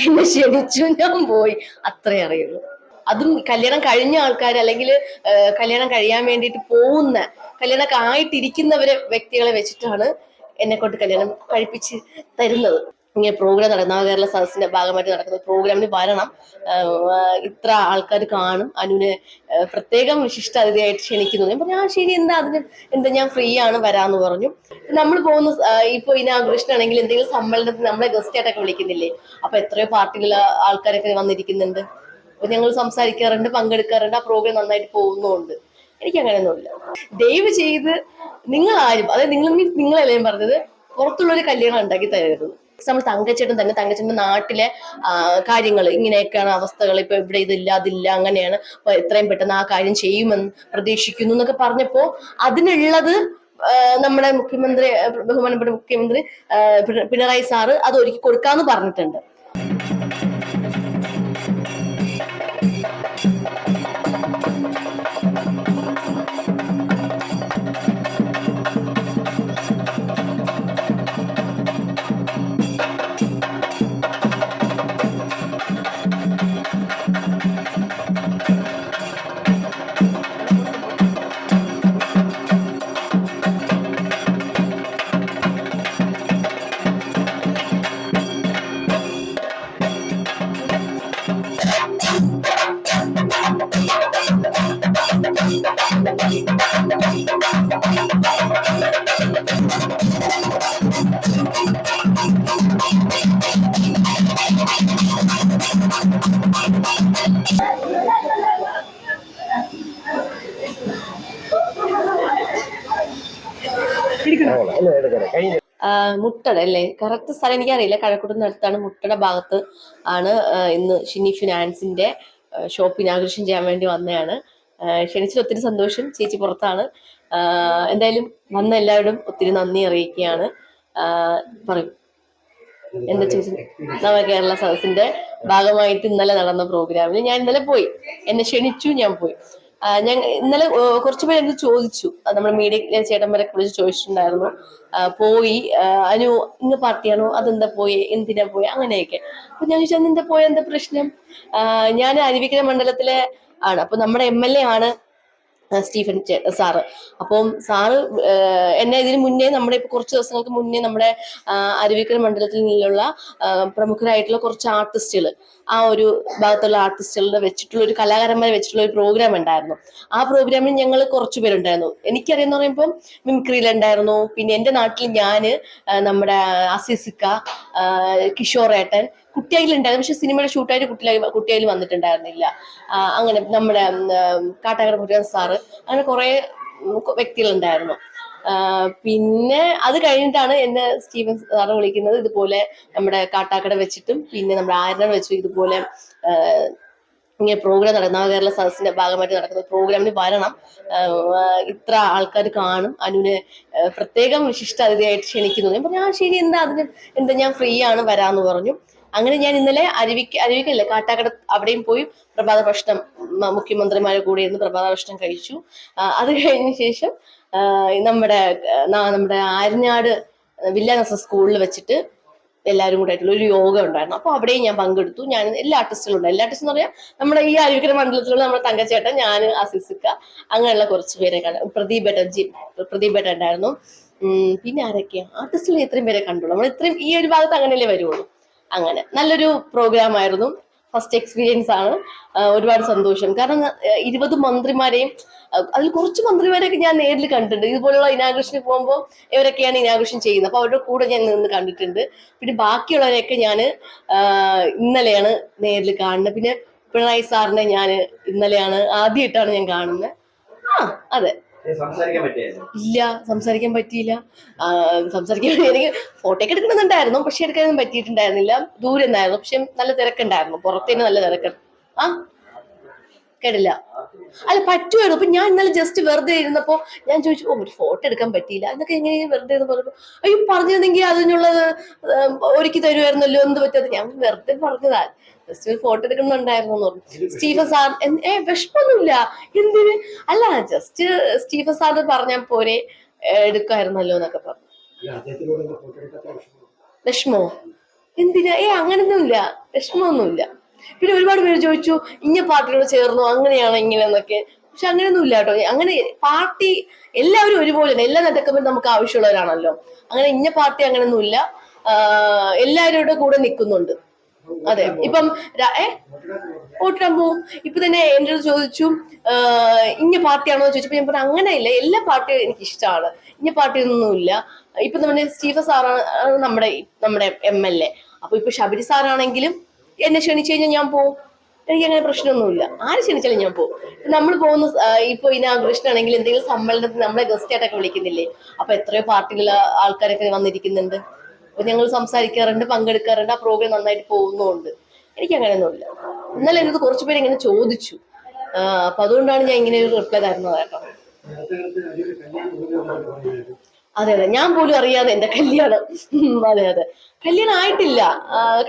എന്നെ ക്ഷണിച്ചു ഞാൻ പോയി. അത്രേ അറിയുള്ളൂ. അതും കല്യാണം കഴിഞ്ഞ ആൾക്കാർ അല്ലെങ്കിൽ കല്യാണം കഴിയാൻ വേണ്ടിയിട്ട് പോകുന്ന കല്യാണമൊക്കെ ആയിട്ടിരിക്കുന്നവരെ വ്യക്തികളെ വെച്ചിട്ടാണ് എന്നെ കൊണ്ട് കല്യാണം കഴിപ്പിച്ച് തരുന്നത്. ഇങ്ങനെ പ്രോഗ്രാം നടക്കുന്ന നവകേരള സദസ്സിന്റെ ഭാഗമായിട്ട് നടക്കുന്ന പ്രോഗ്രാമിന് വരണം. ഇത്ര ആൾക്കാർ കാണും. അനുവിന് പ്രത്യേകം വിശിഷ്ട അതിഥിയായിട്ട് ക്ഷണിക്കുന്നു. ഞാൻ പറഞ്ഞു ആ ശരി എന്താ അതിന് എന്താ ഞാൻ ഫ്രീ ആണ് വരാന്ന് പറഞ്ഞു. നമ്മൾ പോകുന്ന ഇപ്പൊ ഇനാഗ്രേഷൻ ആണെങ്കിൽ എന്തെങ്കിലും സമ്മേളനത്തിൽ നമ്മളെ ഗസ്റ്റ് ആയിട്ടൊക്കെ വിളിക്കുന്നില്ലേ? അപ്പൊ എത്രയോ പാർട്ടിയിലുള്ള ആൾക്കാരൊക്കെ വന്നിരിക്കുന്നുണ്ട്. അപ്പൊ ഞങ്ങൾ സംസാരിക്കാറുണ്ട് പങ്കെടുക്കാറുണ്ട് ആ പ്രോഗ്രാം നന്നായിട്ട് പോകുന്നുണ്ട് എനിക്ക് അങ്ങനെയൊന്നുമില്ല. ദയവ് ചെയ്ത് നിങ്ങൾ ആരും അതായത് നിങ്ങൾ നിങ്ങളല്ലേ പറഞ്ഞത് പുറത്തുള്ളൊരു കല്യാണം ഉണ്ടാക്കി തരരുത്. നമ്മൾ തങ്കച്ചേട്ടൻ തന്നെ തങ്കച്ചേട്ടന്റെ നാട്ടിലെ കാര്യങ്ങൾ ഇങ്ങനെയൊക്കെയാണ് അവസ്ഥകൾ. ഇപ്പൊ ഇവിടെ ഇതില്ല അതില്ല അങ്ങനെയാണ്. അപ്പൊ എത്രയും പെട്ടെന്ന് ആ കാര്യം ചെയ്യുമെന്ന് പ്രതീക്ഷിക്കുന്നു എന്നൊക്കെ പറഞ്ഞപ്പോ അതിനുള്ളത് നമ്മുടെ മുഖ്യമന്ത്രി ബഹുമാനപ്പെട്ട മുഖ്യമന്ത്രി പിണറായി സാറ് അത് ഒരുക്കി കൊടുക്കാന്ന് പറഞ്ഞിട്ടുണ്ട്. മുട്ടട അല്ലേ കറക്റ്റ് സ്ഥലം എനിക്കറിയില്ല. കഴക്കൂട്ടം അടുത്താണ് മുട്ടട ഭാഗത്ത് ആണ് ഇന്ന് ഷിനി ഫിനാൻസിന്റെ ഷോപ്പ് ഇനാഗ്രേഷൻ ചെയ്യാൻ വേണ്ടി വന്നതാണ് ക്ഷണിച്ചിൽ ഒത്തിരി സന്തോഷം. ചേച്ചി പുറത്താണ്. എന്തായാലും വന്ന എല്ലാവരും ഒത്തിരി നന്ദി അറിയിക്കുകയാണ്. പറയും. എന്താ എന്താ ചോദിച്ചത് നവകേരള സദസ്സിന്റെ ഭാഗമായിട്ട് ഇന്നലെ നടന്ന പ്രോഗ്രാമിൽ ഞാൻ ഇന്നലെ പോയി. എന്നെ ക്ഷണിച്ചു ഞാൻ പോയി. ഞാൻ ഇന്നലെ കുറച്ചു കുറച്ച് പേര് എന്ത് ചോദിച്ചു. നമ്മുടെ മീഡിയ ചേട്ടന്മാരൊക്കെ വിളിച്ച് ചോദിച്ചിട്ടുണ്ടായിരുന്നു. പോയി. അനു ഇന്ന് പാർട്ടിയാണോ അതെന്താ പോയി? എന്തിനാ പോയി? അങ്ങനെയൊക്കെ. അപ്പൊ ഞാൻ ചോദിച്ചാൽ എന്താ പോയ? എന്താ പ്രശ്നം? ഞാൻ അരുവിക്കര മണ്ഡലത്തിലെ ആണ്. അപ്പൊ നമ്മുടെ എം എൽ എ ആണ്. Stephen sir. അപ്പം സാറ് എന്നെ ഇതിന് മുന്നേ നമ്മുടെ ഇപ്പൊ കുറച്ച് ദിവസങ്ങൾക്ക് മുന്നേ നമ്മുടെ അരുവിക്കര മണ്ഡലത്തിൽ നിന്നുള്ള പ്രമുഖരായിട്ടുള്ള കുറച്ച് ആർട്ടിസ്റ്റുകൾ ആ ഒരു ഭാഗത്തുള്ള ആർട്ടിസ്റ്റുകളുടെ വെച്ചിട്ടുള്ള ഒരു കലാകാരന്മാരെ വെച്ചിട്ടുള്ള ഒരു പ്രോഗ്രാം ഉണ്ടായിരുന്നു. ആ പ്രോഗ്രാമിൽ ഞങ്ങൾ കുറച്ച് പേരുണ്ടായിരുന്നു. എനിക്കറിയാന്ന് പറയുമ്പോൾ മിമിക്രിയിലുണ്ടായിരുന്നു പിന്നെ എന്റെ നാട്ടിൽ ഞാൻ നമ്മുടെ അസിസിക്ക കിഷോറേട്ടൻ കുട്ടിയായിലുണ്ടായിരുന്നു. പക്ഷെ സിനിമയുടെ ഷൂട്ടായിട്ട് കുട്ടിയായി കുട്ടിയായി വന്നിട്ടുണ്ടായിരുന്നില്ല. അങ്ങനെ നമ്മുടെ കാട്ടാക്കട മുരുകൻ സാറ് അങ്ങനെ കുറെ വ്യക്തികളുണ്ടായിരുന്നു. പിന്നെ അത് കഴിഞ്ഞിട്ടാണ് എന്നെ സ്റ്റീവൻ സാറ് വിളിക്കുന്നത്. ഇതുപോലെ നമ്മുടെ കാട്ടാക്കട വെച്ചിട്ടും പിന്നെ നമ്മുടെ ആരണ വെച്ചും. ഇതുപോലെ ഇങ്ങനെ പ്രോഗ്രാം നടക്കുന്ന കേരള സദസ്സിന്റെ ഭാഗമായിട്ട് നടക്കുന്ന പ്രോഗ്രാമിന് വരണം. ഇത്ര ആൾക്കാർ കാണും. അനുവിന് പ്രത്യേകം വിശിഷ്ട അതിഥിയായിട്ട് ക്ഷണിക്കുന്നു. ഞാൻ പറഞ്ഞു ആ ശരി എന്താ അതിന് എന്താ ഞാൻ ഫ്രീ ആണ് വരാന്ന് പറഞ്ഞു. അങ്ങനെ ഞാൻ ഇന്നലെ അരുവിക്ക് അരുവിക്കല്ലേ കാട്ടാക്കട അവിടെയും പോയി പ്രഭാത ഭക്ഷണം മുഖ്യമന്ത്രിമാരെ കൂടെ ഇരുന്ന് പ്രഭാത ഭക്ഷണം കഴിച്ചു. അത് കഴിഞ്ഞ ശേഷം നമ്മുടെ നമ്മുടെ ആര്യനാട് വില്ലാനസ സ്കൂളിൽ വെച്ചിട്ട് എല്ലാവരും കൂടെ ആയിട്ടുള്ള ഒരു യോഗ ഉണ്ടായിരുന്നു. അപ്പോൾ അവിടെയും ഞാൻ പങ്കെടുത്തു. ഞാൻ എല്ലാ ആർട്ടിസ്റ്റുകളും ഉണ്ട് എല്ലാ ആർട്ടിസ്റ്റ് എന്ന് പറയാം നമ്മുടെ ഈ അരുവിക്കര മണ്ഡലത്തിലുള്ള നമ്മുടെ തങ്കച്ചേട്ടൻ ഞാൻ അസിസിക്ക അങ്ങനെയുള്ള കുറച്ച് പേരെ കണ്ടു പ്രദീപ് ഏട്ടൻ ജി പ്രദീപ് ഏട്ടൻ ഉണ്ടായിരുന്നു. പിന്നെ ആരൊക്കെയാണ് ആർട്ടിസ്റ്റുകൾ ഇത്രയും പേരെ കണ്ടുള്ളൂ. നമ്മൾ ഇത്രയും ഈ ഒരു ഭാഗത്ത് അങ്ങനെയല്ലേ വരുള്ളൂ അങ്ങനെ. നല്ലൊരു പ്രോഗ്രാം ആയിരുന്നു. ഫസ്റ്റ് എക്സ്പീരിയൻസ് ആണ്. ഒരുപാട് സന്തോഷം. കാരണം ഇരുപത് മന്ത്രിമാരെയും അതിൽ കുറച്ച് മന്ത്രിമാരെയൊക്കെ ഞാൻ നേരിൽ കണ്ടിട്ടുണ്ട്. ഇതുപോലുള്ള ഇനാഗ്രേഷന് പോകുമ്പോൾ ഇവരൊക്കെയാണ് ഇനാഗ്രേഷൻ ചെയ്യുന്നത്. അപ്പോൾ അവരുടെ കൂടെ ഞാൻ നിന്ന് കണ്ടിട്ടുണ്ട്. പിന്നെ ബാക്കിയുള്ളവരെയൊക്കെ ഞാൻ ഇന്നലെയാണ് നേരിൽ കാണുന്നത്. പിന്നെ പിണറായി സാറിനെ ഞാൻ ഇന്നലെയാണ് ആദ്യമായിട്ടാണ് ഞാൻ കാണുന്നത്. ആ അതെ. ഇല്ല സംസാരിക്കാൻ പറ്റിയില്ല. സംസാരിക്കാൻ എനിക്ക് ഫോട്ടോ എടുക്കണമെന്നുണ്ടായിരുന്നു പക്ഷെ എടുക്കാനൊന്നും പറ്റിയിട്ടുണ്ടായിരുന്നില്ല. ദൂരെ നിന്നായിരുന്നു പക്ഷെ നല്ല തിരക്കുണ്ടായിരുന്നു. പുറത്തേന് നല്ല തിരക്ക്. ആ കേട്ടില്ല. അല്ല പറ്റുമായിരുന്നു. അപ്പൊ ഞാൻ ഇന്നലെ ജസ്റ്റ് വെറുതെ ഇരുന്നപ്പോ ഞാൻ ചോദിച്ചു ഓ ഒരു ഫോട്ടോ എടുക്കാൻ പറ്റിയില്ല. എന്നൊക്കെ ഇങ്ങനെ വെറുതെ ഇരുന്ന് പറഞ്ഞപ്പോ അയ്യോ പറഞ്ഞിരുന്നെങ്കിൽ അതിനുള്ളത് ഒരുക്കി തരുമായിരുന്നല്ലോ എന്ത് പറ്റാതെ ഞാൻ വെറുതെ പറഞ്ഞതാ. ജസ്റ്റ് ഒരു ഫോട്ടോ എടുക്കണമെന്നുണ്ടായിരുന്നു എന്ന് പറഞ്ഞു. സ്റ്റീഫൻ സാർ ഏ വിഷമൊന്നുമില്ല. എന്തിന്? അല്ല ജസ്റ്റ് സ്റ്റീഫൻ സാറിന് പറഞ്ഞാൽ പോരെ എടുക്കായിരുന്നല്ലോ എന്നൊക്കെ പറഞ്ഞു. വിഷമോ? എന്തിനാ? ഏ അങ്ങനൊന്നുമില്ല. വിഷമമൊന്നുമില്ല പിന്നെ ഒരുപാട് പേര് ചോദിച്ചു ഇന്ന പാർട്ടിയോട് ചേർന്നു? അങ്ങനെയാണ് ഇങ്ങനെ എന്നൊക്കെ പക്ഷെ അങ്ങനെയൊന്നുമില്ല കേട്ടോ. അങ്ങനെ പാർട്ടി എല്ലാവരും ഒരുപോലെ എല്ലാ നടക്കുമ്പോൾ നമുക്ക് ആവശ്യമുള്ളവരാണല്ലോ. അങ്ങനെ ഇന്ന പാർട്ടി അങ്ങനെയൊന്നും ഇല്ല. എല്ലാവരുടെ കൂടെ നിൽക്കുന്നുണ്ട്. അതെ. ഇപ്പം ഏ? വോട്ടിടാൻ ഇപ്പൊ തന്നെ എന്റെ അടുത്ത് ചോദിച്ചു ഇന്ന പാർട്ടിയാണോ എന്ന് ചോദിച്ചപ്പോ ഞാൻ പറഞ്ഞു അങ്ങനെയില്ല എല്ലാ പാർട്ടിയും എനിക്ക് ഇഷ്ടമാണ് ഇന്ന പാർട്ടിയൊന്നുമില്ല ഇപ്പൊ നമ്മുടെ സ്റ്റീഫൻ സാറാണ് നമ്മുടെ നമ്മുടെ എം എൽ എ. അപ്പൊ ഇപ്പൊ ശബരി സാറാണെങ്കിലും എന്നെ ക്ഷണിച്ചു കഴിഞ്ഞാൽ ഞാൻ പോവും. എനിക്ക് അങ്ങനെ പ്രശ്നമൊന്നുമില്ല. ആര് ക്ഷണിച്ചാലും ഞാൻ പോകും നമ്മൾ പോകുന്ന ഇപ്പൊ ഇനാഗ്രേഷൻ ആണെങ്കിൽ എന്തെങ്കിലും സമ്മേളനത്തിൽ നമ്മളെ ഗസ്റ്റ് ആയിട്ടൊക്കെ വിളിക്കുന്നില്ലേ? അപ്പൊ എത്രയോ പാർട്ടിയിലുള്ള ആൾക്കാരൊക്കെ വന്നിരിക്കുന്നുണ്ട്. അപ്പൊ ഞങ്ങൾ സംസാരിക്കാറുണ്ട് പങ്കെടുക്കാറുണ്ട് ആ പ്രോഗ്രാം നന്നായിട്ട് പോകുന്നുമുണ്ട്. എനിക്ക് അങ്ങനെയൊന്നുമില്ല ഇന്നലെ എന്റെ കുറച്ചു കുറച്ച് പേര് ഇങ്ങനെ ചോദിച്ചു. അപ്പൊ അതുകൊണ്ടാണ് ഞാൻ ഇങ്ങനെ ഒരു റിപ്ലൈ തരുന്നത് കേട്ടോ. അതെ അതെ. ഞാൻ പോലും അറിയാതെ എന്റെ കല്യാണം. അതെ അതെ. കല്യാണം ആയിട്ടില്ല.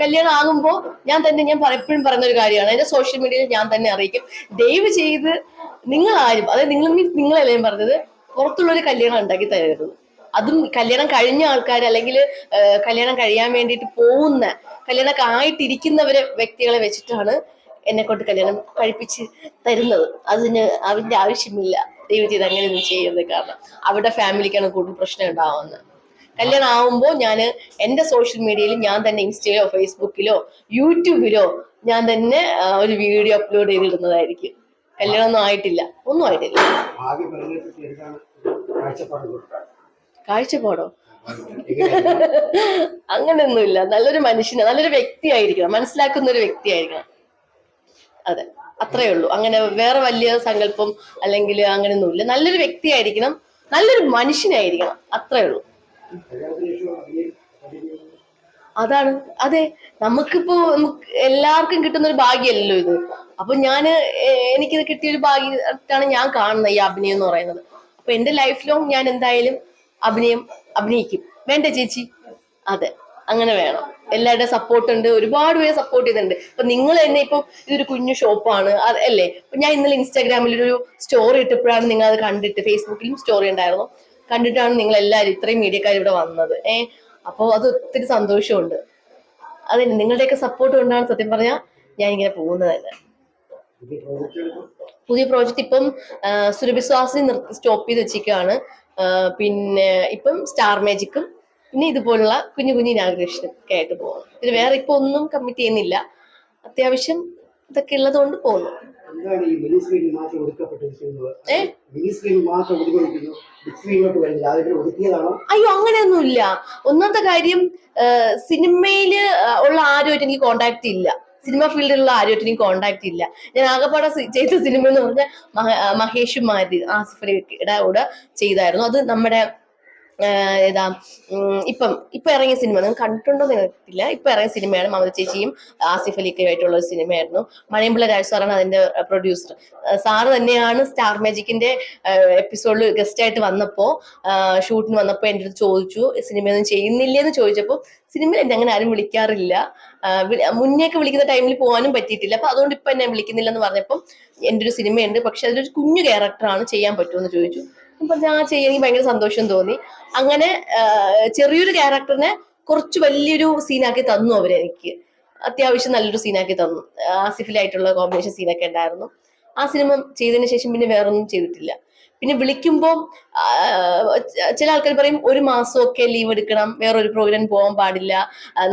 കല്യാണം ആകുമ്പോ ഞാൻ തന്നെ ഞാൻ എപ്പോഴും പറയുന്ന ഒരു കാര്യമാണ്. എന്റെ സോഷ്യൽ മീഡിയയിൽ ഞാൻ തന്നെ അറിയിക്കും. ദയവ് ചെയ്ത് നിങ്ങൾ ആരും അതായത് നിങ്ങൾ മീൻസ് നിങ്ങളല്ലേ പറഞ്ഞത് പുറത്തുള്ളൊരു കല്യാണം ഉണ്ടാക്കി തരരുത്. അതും കല്യാണം കഴിഞ്ഞ ആൾക്കാർ അല്ലെങ്കിൽ കല്യാണം കഴിയാൻ വേണ്ടിയിട്ട് പോകുന്ന കല്യാണമൊക്കെ ആയിട്ടിരിക്കുന്നവരെ വ്യക്തികളെ വെച്ചിട്ടാണ് എന്നെ കൊണ്ട് കല്യാണം കഴിപ്പിച്ച് തരുന്നത്. അതിന് അതിന്റെ ആവശ്യമില്ല. ദൈവത്തിൽ അങ്ങനെ ഒന്നും ചെയ്യരുത് കാരണം അവരുടെ ഫാമിലിക്കാണ് കൂടുതൽ പ്രശ്നം ഉണ്ടാവുന്നത്. കല്യാണം ആവുമ്പോൾ ഞാൻ എന്റെ സോഷ്യൽ മീഡിയയിൽ ഞാൻ തന്നെ ഇൻസ്റ്റയിലോ ഫേസ്ബുക്കിലോ യൂട്യൂബിലോ ഞാൻ തന്നെ ഒരു വീഡിയോ അപ്ലോഡ് ചെയ്തിടുന്നതായിരിക്കും. കല്യാണം ഒന്നും ആയിട്ടില്ല. ഒന്നും ആയിട്ടില്ല കാഴ്ചപ്പാടോ അങ്ങനെയൊന്നുമില്ല. നല്ലൊരു മനുഷ്യന് നല്ലൊരു വ്യക്തിയായിരിക്കണം. മനസ്സിലാക്കുന്ന ഒരു വ്യക്തിയായിരിക്കണം. അതെ. അത്രേ ഉള്ളൂ. അങ്ങനെ വേറെ വലിയ സങ്കല്പം അല്ലെങ്കിൽ അങ്ങനെയൊന്നുമില്ല നല്ലൊരു വ്യക്തിയായിരിക്കണം. നല്ലൊരു മനുഷ്യനായിരിക്കണം. അത്രേ ഉള്ളൂ. അതാണ്. അതെ. നമുക്കിപ്പോ നമുക്ക് എല്ലാവർക്കും കിട്ടുന്ന ഒരു ഭാഗ്യമല്ലല്ലോ ഇത്. അപ്പൊ ഞാൻ എനിക്കിത് കിട്ടിയൊരു ഭാഗ്യമായിട്ടാണ് ഞാൻ കാണുന്നത് ഈ അഭിനയം എന്ന് പറയുന്നത്. അപ്പൊ എന്റെ ലൈഫ് ലോങ് ഞാൻ എന്തായാലും അഭിനയം അഭിനയിക്കും. വേണ്ട ചേച്ചി? അതെ. അങ്ങനെ വേണം. എല്ലാവരുടെ സപ്പോർട്ട് ഉണ്ട്. ഒരുപാട് പേര് സപ്പോർട്ട് ചെയ്തിട്ടുണ്ട്. അപ്പൊ നിങ്ങൾ തന്നെ ഇപ്പൊ ഇതൊരു കുഞ്ഞു ഷോപ്പാണ് അല്ലേ? ഞാൻ ഇന്നലെ ഇൻസ്റ്റാഗ്രാമിൽ ഒരു സ്റ്റോറി ഇട്ടപ്പോഴാണ് നിങ്ങൾ അത് കണ്ടിട്ട് ഫേസ്ബുക്കിലും സ്റ്റോറി ഉണ്ടായിരുന്നു. കണ്ടിട്ടാണ് നിങ്ങൾ എല്ലാവരും ഇത്രയും മീഡിയക്കാർ ഇവിടെ വന്നത്. ഏഹ് അപ്പോൾ അത് ഒത്തിരി സന്തോഷമുണ്ട്. അതെ നിങ്ങളുടെയൊക്കെ സപ്പോർട്ട് കൊണ്ടാണ് സത്യം പറഞ്ഞാൽ ഞാൻ ഇങ്ങനെ പോകുന്നത് തന്നെ. പുതിയ പ്രോജക്റ്റ് ഇപ്പം സുരഭിശ്വാസിനി സ്റ്റോപ്പ് ചെയ്ത് വെച്ചിരിക്കുകയാണ്. പിന്നെ ഇപ്പം സ്റ്റാർ മാജിക്കും പിന്നെ ഇതുപോലുള്ള കുഞ്ഞു കുഞ്ഞു ഇനാഗ്രേഷനും ഒക്കെ ആയിട്ട് പോകുന്നു പിന്നെ വേറെ ഇപ്പൊ ഒന്നും കമ്മിറ്റ് ചെയ്യുന്നില്ല. അത്യാവശ്യം ഇതൊക്കെ ഉള്ളതുകൊണ്ട് പോകുന്നു. അയ്യോ അങ്ങനെയൊന്നുമില്ല. ഒന്നാമത്തെ കാര്യം സിനിമയിൽ ഉള്ള ആരുമായിട്ട് എനിക്ക് കോണ്ടാക്ട് ഇല്ല. സിനിമ ഫീൽഡിലുള്ള ആരുമായിട്ട് എനിക്ക് കോണ്ടാക്ട് ഇല്ല. ഞാൻ ആകെപ്പാടെ ചെയ്ത സിനിമ എന്ന് പറഞ്ഞാൽ മഹ- ആ, മഹേഷും മാരി ആസിഫ് അലിയുടെ കൂടെ ചെയ്തായിരുന്നു. അത് നമ്മുടെ ഏതാ ഇപ്പം ഇപ്പൊ ഇറങ്ങിയ സിനിമ നിങ്ങൾ കണ്ടിട്ടുണ്ടോ അറിയത്തില്ല. ഇപ്പൊ ഇറങ്ങിയ സിനിമയാണ് മമത ചേച്ചിയും ആസിഫ് അലിക്കും ആയിട്ടുള്ള ഒരു സിനിമയായിരുന്നു. മണിയമ്പിള്ള രാജ് സാറാണ് അതിന്റെ പ്രൊഡ്യൂസർ സാറ് തന്നെയാണ് സ്റ്റാർ മാജിക്കിന്റെ എപ്പിസോഡിൽ ഗസ്റ്റ് ആയിട്ട് വന്നപ്പോ ഷൂട്ടിന് വന്നപ്പോൾ എന്റെ അടുത്ത് ചോദിച്ചു സിനിമയൊന്നും ചെയ്യുന്നില്ലേ? എന്ന് ചോദിച്ചപ്പോൾ സിനിമയിൽ എന്നെ അങ്ങനെ ആരും വിളിക്കാറില്ല. മുന്നേക്ക് വിളിക്കുന്ന ടൈമിൽ പോകാനും പറ്റിയിട്ടില്ല. അപ്പൊ അതുകൊണ്ട് ഇപ്പൊ എന്നെ വിളിക്കുന്നില്ല എന്ന് പറഞ്ഞപ്പോൾ എന്റെ ഒരു സിനിമയുണ്ട്. പക്ഷെ അതിലൊരു കുഞ്ഞു ക്യാരക്ടറാണ് ചെയ്യാൻ പറ്റുമെന്ന് ചോദിച്ചു. ഞാൻ ചെയ്യണമെങ്കിൽ ഭയങ്കര സന്തോഷം തോന്നി. അങ്ങനെ ചെറിയൊരു ക്യാരക്ടറിനെ കുറച്ച് വലിയൊരു സീനാക്കി തന്നു അവർ എനിക്ക്. അത്യാവശ്യം നല്ലൊരു സീനാക്കി തന്നു. ആസിഫിലായിട്ടുള്ള കോമ്പിനേഷൻ സീനൊക്കെ ഉണ്ടായിരുന്നു. ആ സിനിമ ചെയ്തതിന് ശേഷം പിന്നെ വേറൊന്നും ചെയ്തിട്ടില്ല. പിന്നെ വിളിക്കുമ്പോൾ ചില ആൾക്കാർ പറയും ഒരു മാസമൊക്കെ ലീവ് എടുക്കണം വേറൊരു പ്രോഗ്രാം പോകാൻ പാടില്ല.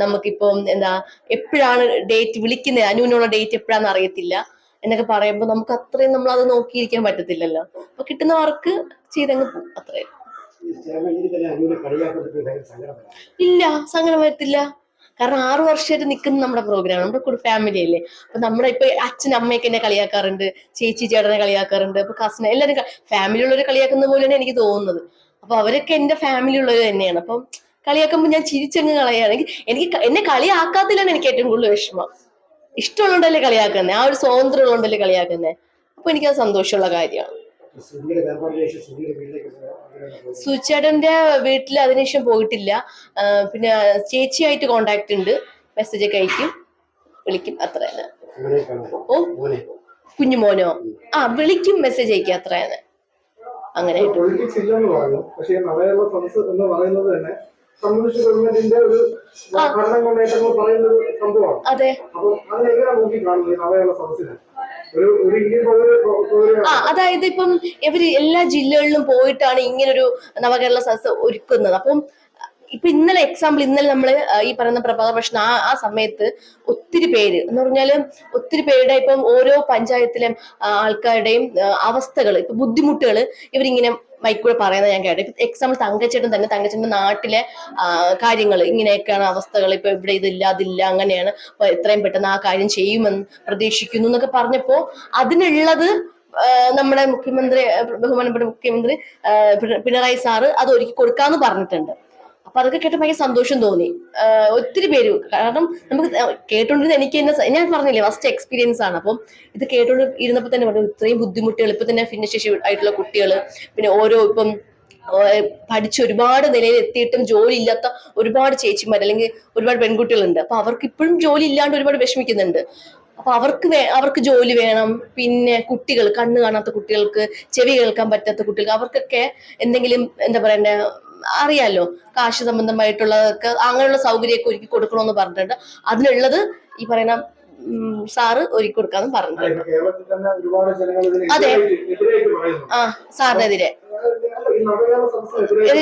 നമുക്കിപ്പം എന്താ എപ്പോഴാണ് ഡേറ്റ് വിളിക്കുന്നത്? അനുവിനുള്ള ഡേറ്റ് എപ്പോഴാണെന്ന് അറിയത്തില്ല. എന്നൊക്കെ പറയുമ്പോൾ നമുക്ക് അത്രയും നമ്മൾ അത് നോക്കിയിരിക്കാൻ പറ്റത്തില്ലല്ലോ. അപ്പൊ കിട്ടുന്ന വർക്ക് ചെയ്തങ്ങ് പോകും സങ്കടപ്പെടാം ഇല്ല സങ്കടം വരത്തില്ല. കാരണം ആറു വർഷമായിട്ട് നിൽക്കുന്ന നമ്മുടെ പ്രോഗ്രാം നമ്മുടെ കൂടെ ഫാമിലി അല്ലേ? അപ്പൊ നമ്മുടെ ഇപ്പൊ അച്ഛൻ അമ്മയൊക്കെ എന്നെ കളിയാക്കാറുണ്ട് ചേച്ചി ചേട്ടനെ കളിയാക്കാറുണ്ട് അപ്പൊ കസിനെ എല്ലാവരും ഫാമിലി ഉള്ളവരെ കളിയാക്കുന്ന പോലെയാണ് എനിക്ക് തോന്നുന്നത്. അപ്പൊ അവരൊക്കെ എന്റെ ഫാമിലി ഉള്ളവർ തന്നെയാണ്. അപ്പം കളിയാക്കുമ്പോൾ ഞാൻ ചിരിച്ചങ്ങ് കളയുകയാണെങ്കിൽ എനിക്ക് എനിക്ക് എന്നെ കളിയാക്കാത്തിലാണ് എനിക്ക് ഏറ്റവും കൂടുതൽ വിഷമം. ഇഷ്ടമുള്ളതുകൊണ്ടല്ലേ കളിയാക്കുന്നത് ആ ഒരു സ്വാതന്ത്ര്യം ഉള്ളതുകൊണ്ടല്ലേ കളിയാക്കുന്നത് അപ്പൊ എനിക്കത് സന്തോഷമുള്ള കാര്യമാണ്. സുചേട്ടന്റെ വീട്ടിൽ അതിനുശേഷം പോയിട്ടില്ല. പിന്നെ ചേച്ചിയായിട്ട് കോണ്ടാക്ട് ഉണ്ട്. മെസ്സേജ് ഒക്കെ അയക്കും. വിളിക്കും. അത്ര തന്നെ. ഓ മോനെ. കുഞ്ഞുമോനോ? ആ വിളിക്കും മെസ്സേജ് അയക്കും. അത്ര തന്നെ. അങ്ങനെ കമ്മ്യൂണിസ്റ്റ് ഗവൺമെന്റിന്റെ ഒരു ഭരണം നേട്ടങ്ങൾ പറയുന്ന ഒരു സംഭവമാണ്. അതെ. അപ്പൊ അതിനെങ്ങനെ നോക്കി കാണുന്നത് സദസ്സിനെ. ആ അതായത് ഇപ്പം ഇവർ എല്ലാ ജില്ലകളിലും പോയിട്ടാണ് ഇങ്ങനൊരു നവകേരള സദസ് ഒരുക്കുന്നത്. അപ്പം ഇപ്പൊ ഇന്നലെ എക്സാമ്പിൾ ഇന്നലെ നമ്മൾ ഈ പറയുന്ന പ്രഭാത ഭക്ഷണം ആ ആ സമയത്ത് ഒത്തിരി പേര് എന്ന് പറഞ്ഞാൽ ഒത്തിരി പേരുടെ ഇപ്പം ഓരോ പഞ്ചായത്തിലെ ആൾക്കാരുടെയും അവസ്ഥകൾ ഇപ്പൊ ബുദ്ധിമുട്ടുകൾ ഇവരിങ്ങനെ മൈക്കൂടെ പറയുന്നത് ഞാൻ കേട്ടു. എക്സാമ്പിൾ തങ്കച്ചേട്ടൻ തന്നെ. തങ്കച്ചേട്ടന്റെ നാട്ടിലെ കാര്യങ്ങൾ ഇങ്ങനെയൊക്കെയാണ് അവസ്ഥകൾ ഇപ്പൊ ഇവിടെ ഇതില്ല അതില്ല അങ്ങനെയാണ്. അപ്പൊ എത്രയും പെട്ടെന്ന് ആ കാര്യം ചെയ്യുമെന്ന് പ്രതീക്ഷിക്കുന്നു എന്നൊക്കെ പറഞ്ഞപ്പോ അതിനുള്ളത് നമ്മുടെ മുഖ്യമന്ത്രി ബഹുമാനപ്പെട്ട മുഖ്യമന്ത്രി പിണറായി സാറ് അത് ഒരുക്കി കൊടുക്കാന്ന് പറഞ്ഞിട്ടുണ്ട്. അപ്പൊ അതൊക്കെ കേട്ട് ഭയങ്കര സന്തോഷം തോന്നി. ഒത്തിരി പേര് കാരണം നമുക്ക് കേട്ടോണ്ടിരുന്ന എനിക്ക് തന്നെ ഞാൻ പറഞ്ഞില്ലേ ഫസ്റ്റ് എക്സ്പീരിയൻസ് ആണ്. അപ്പം ഇത് കേട്ടോണ്ട് ഇരുന്നപ്പോ തന്നെ പറഞ്ഞു ഇത്രയും ബുദ്ധിമുട്ടുകൾ ഇപ്പൊ തന്നെ ഭിന്നശേഷി ആയിട്ടുള്ള കുട്ടികൾ പിന്നെ ഓരോ ഇപ്പം പഠിച്ച് ഒരുപാട് നിലയിൽ എത്തിയിട്ടും ജോലി ഇല്ലാത്ത ഒരുപാട് ചേച്ചിമാർ അല്ലെങ്കിൽ ഒരുപാട് പെൺകുട്ടികളുണ്ട്. അപ്പൊ അവർക്ക് ഇപ്പോഴും ജോലി ഇല്ലാണ്ട് ഒരുപാട് വിഷമിക്കുന്നുണ്ട്. അപ്പൊ അവർക്ക് അവർക്ക് ജോലി വേണം. പിന്നെ കുട്ടികൾ കണ്ണ് കാണാത്ത കുട്ടികൾക്ക് ചെവി കേൾക്കാൻ പറ്റാത്ത കുട്ടികൾക്ക് അവർക്കൊക്കെ എന്തെങ്കിലും എന്താ പറയണ്ടേ അറിയാലോ കാശ് സംബന്ധമായിട്ടുള്ളതൊക്കെ അങ്ങനെയുള്ള സൗകര്യമൊക്കെ ഒരുക്കി കൊടുക്കണമെന്ന് പറഞ്ഞിട്ടുണ്ട്. അതിനുള്ളത് ഈ പറയുന്ന സാറ് ഒരുക്കി കൊടുക്കാന്ന് പറഞ്ഞിട്ടുണ്ട്. അതെ. ആ സാറിനെതിരെ.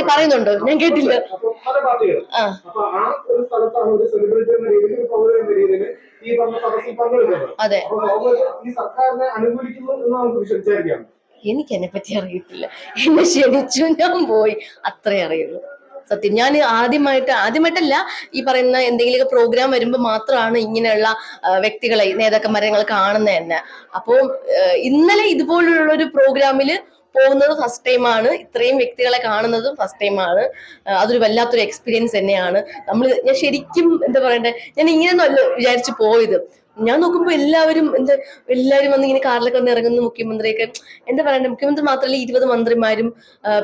പറയുന്നുണ്ടോ? ഞാൻ കേട്ടില്ല. ആ. അതെ. അപ്പൊ ഈ സർക്കാരിനെ അനുകൂലിക്കുന്നു എന്ന് നമുക്ക് വിചാരിക്കാം എനിക്ക് അതിനെ പറ്റി അറിയത്തില്ല. എന്നെ ക്ഷണിച്ചു ഞാൻ പോയി. അത്രേ അറിയുള്ളൂ. സത്യം. ഞാൻ ആദ്യമായിട്ട് ആദ്യമായിട്ടല്ല ഈ പറയുന്ന എന്തെങ്കിലുമൊക്കെ പ്രോഗ്രാം വരുമ്പോൾ മാത്രമാണ് ഇങ്ങനെയുള്ള വ്യക്തികളെ നേതാക്കന്മാരെ ഞങ്ങൾ കാണുന്നത് തന്നെ. അപ്പോൾ ഇന്നലെ ഇതുപോലുള്ള ഒരു പ്രോഗ്രാമിൽ പോകുന്നത് ഫസ്റ്റ് ടൈമാണ് ഇത്രയും വ്യക്തികളെ കാണുന്നതും ഫസ്റ്റ് ടൈമാണ് അതൊരു വല്ലാത്തൊരു എക്സ്പീരിയൻസ് തന്നെയാണ്. നമ്മൾ ഞാൻ ശരിക്കും എന്താ പറയണ്ടേ? ഞാൻ ഇങ്ങനെയൊന്നും അല്ല വിചാരിച്ചു പോയത്. ഞാൻ നോക്കുമ്പോ എല്ലാവരും എന്താ എല്ലാവരും വന്ന് ഇങ്ങനെ കാറിലൊക്കെ വന്ന് ഇറങ്ങുന്ന മുഖ്യമന്ത്രിയൊക്കെ. എന്താ പറയണ്ടേ? മുഖ്യമന്ത്രി മാത്രമല്ല ഇരുപത് മന്ത്രിമാരും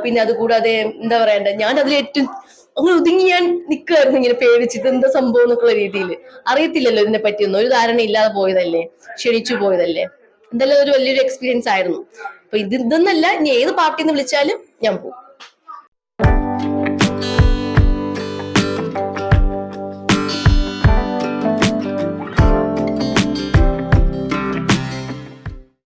പിന്നെ അതുകൂടാതെ എന്താ പറയണ്ടേ? ഞാൻ അതിൽ ഏറ്റവും അങ്ങനെ ഒതുങ്ങി ഞാൻ നിൽക്കുമായിരുന്നു ഇങ്ങനെ പേടിച്ചിട്ട് എന്താ സംഭവം എന്നൊക്കെയുള്ള രീതിയിൽ അറിയത്തില്ലല്ലോ ഇതിനെ പറ്റിയൊന്നും ഒരു ധാരണ ഇല്ലാതെ പോയതല്ലേ? ക്ഷണിച്ചു പോയതല്ലേ? എന്തായാലും ഒരു വലിയൊരു എക്സ്പീരിയൻസ് ആയിരുന്നു. അപ്പൊ ഇത് ഇതൊന്നല്ല ഇനി ഏത് പാർട്ടിന്ന് വിളിച്ചാലും ഞാൻ പോകും